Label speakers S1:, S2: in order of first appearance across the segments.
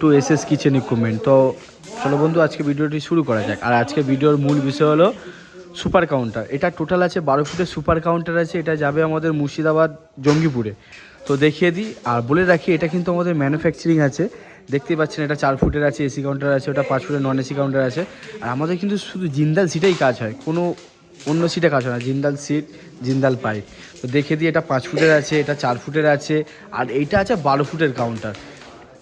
S1: To S S kitchen equipment তো চলো বন্ধু, আজকে ভিডিওটি শুরু করা যাক। আর আজকে ভিডিওর মূল বিষয় হলো সুপার কাউন্টার এটা টোটাল আছে বারো ফুটের সুপার কাউন্টার আছে, এটা যাবে আমাদের মুর্শিদাবাদ জঙ্গিপুরে। তো দেখিয়ে দিই, আর বলে রাখি, এটা কিন্তু আমাদের ম্যানুফ্যাকচারিং আছে। দেখতেই পাচ্ছেন, এটা চার ফুটের আছে এসি কাউন্টার আছে, ওটা পাঁচ ফুটের নন এসি কাউন্টার আছে। আর আমাদের কিন্তু শুধু জিন্দাল সিটেই কাজ হয়, কোনো অন্য সিটে কাজ হয় না, জিন্দাল সিট জিন্দাল পাইপ তো দেখে দিই, এটা পাঁচ ফুটের আছে, এটা চার ফুটের আছে, আর এইটা আছে বারো ফুটের কাউন্টার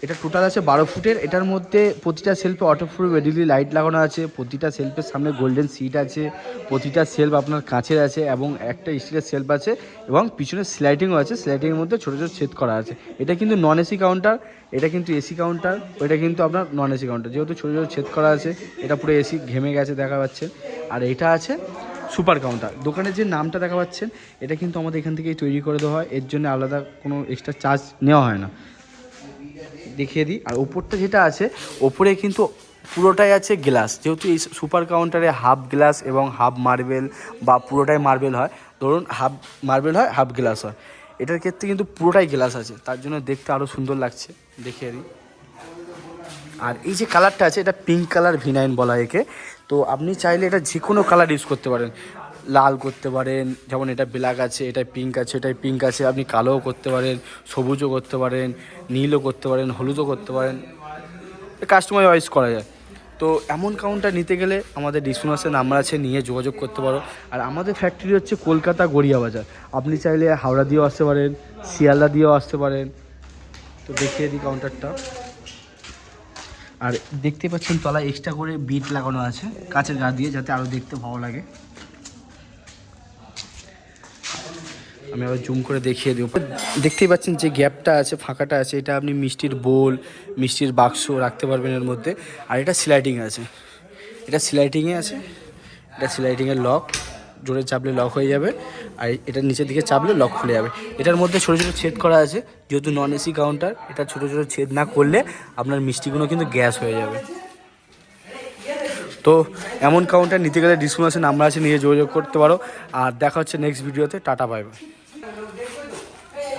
S1: এটা টোটাল আছে বারো ফুটের। এটার মধ্যে প্রতিটা সেলফে অটো প্রুফ এডিলি লাইট লাগানো আছে, প্রতিটা সেলফের সামনে গোল্ডেন সিট আছে, প্রতিটা সেলফ আপনার কাঁচের আছে এবং একটা স্টিলের সেলফ আছে এবং পিছনে স্লাইডিংও আছে স্লাইডিংয়ের মধ্যে ছোটো ছোটো ছেদ করা আছে। এটা কিন্তু নন এসি কাউন্টার এটা কিন্তু এসি কাউন্টার ওইটা কিন্তু আপনার নন এসি কাউন্টার যেহেতু ছোটো ছোটো ছেদ করা আছে, এটা পুরো এসি ঘেমে গেছে দেখা যাচ্ছে আর এটা আছে সুপার কাউন্টার দোকানের যে নামটা দেখা পাচ্ছেন, এটা কিন্তু আমাদের এখান থেকেই তৈরি করে দেওয়া হয়। এর জন্য আলাদা কোনো এক্সট্রা চার্জ নেওয়া হয় না। দেখিয়ে দিই। আর ওপরটা যেটা আছে, ওপরে কিন্তু পুরোটাই আছে গ্লাস যেহেতু এই সুপার কাউন্টারে হাফ গ্লাস এবং হাফ মার্বেল বা পুরোটাই মার্বেল হয়, ধরুন হাফ মার্বেল হয় হাফ গ্লাস হয়। এটার ক্ষেত্রে কিন্তু পুরোটাই গ্লাস আছে। তার জন্য দেখতে আরও সুন্দর লাগছে। দেখিয়ে দিই। আর এই যে কালারটা আছে, এটা পিঙ্ক কালার ভিনাইন বলা একে। তো আপনি চাইলে এটা যে কোনো কালার ইউজ করতে পারেন। লাল করতে পারেন, যেমন এটা ব্ল্যাক আছে এটা পিঙ্ক আছে, এটাই পিঙ্ক আছে, আপনি কালোও করতে পারেন, সবুজও করতে পারেন, নীলও করতে পারেন, হলুদও করতে পারেন। কাস্টমার ওয়াইজ করা যায়। তো এমন কাউন্টার নিতে গেলে আমাদের ডিসকাউন্সের নাম্বার আছে, নিয়ে যোগাযোগ করতে পারো। আর আমাদের ফ্যাক্টরি হচ্ছে কলকাতা গড়িয়া বাজার। আপনি চাইলে হাওড়া দিয়েও আসতে পারেন, শিয়ালদা দিয়েও আসতে পারেন। তো দেখিয়ে দিই কাউন্টারটা আর দেখতে পাচ্ছেন তলায় এক্সট্রা করে বিট লাগানো আছে, কাঁচের গা দিয়ে, যাতে আরও দেখতে ভালো লাগে। আমি আবার জুম করে দেখিয়ে দিই দেখতেই পাচ্ছেন যে গ্যাপটা আছে, ফাঁকাটা আছে। এটা আপনি মিষ্টির বোল, মিষ্টির বাক্স রাখতে পারবেন এর মধ্যে। আর এটা স্লাইডিং আছে। এটা স্লাইডিংয়ে আছে। এটা স্লাইডিংয়ের লক। জোরে চাপলে লক হয়ে যাবে। আর এটা নিচের দিকে চাপলে লক খুলে যাবে। এটার মধ্যে ছোটো ছোটো ছেদ করা আছে। যেহেতু নন এসি কাউন্টার এটা ছোটো ছোটো ছেদ না করলে আপনার মিষ্টিগুলো কিন্তু গ্যাস হয়ে যাবে। তো এমন কাউন্টার নিতে গেলে আছে নাম্বার আছে, নিয়ে যোগাযোগ করতে পারো। আর দেখা হচ্ছে নেক্সট ভিডিওতে টাটা বাই 这个给贵的。我哎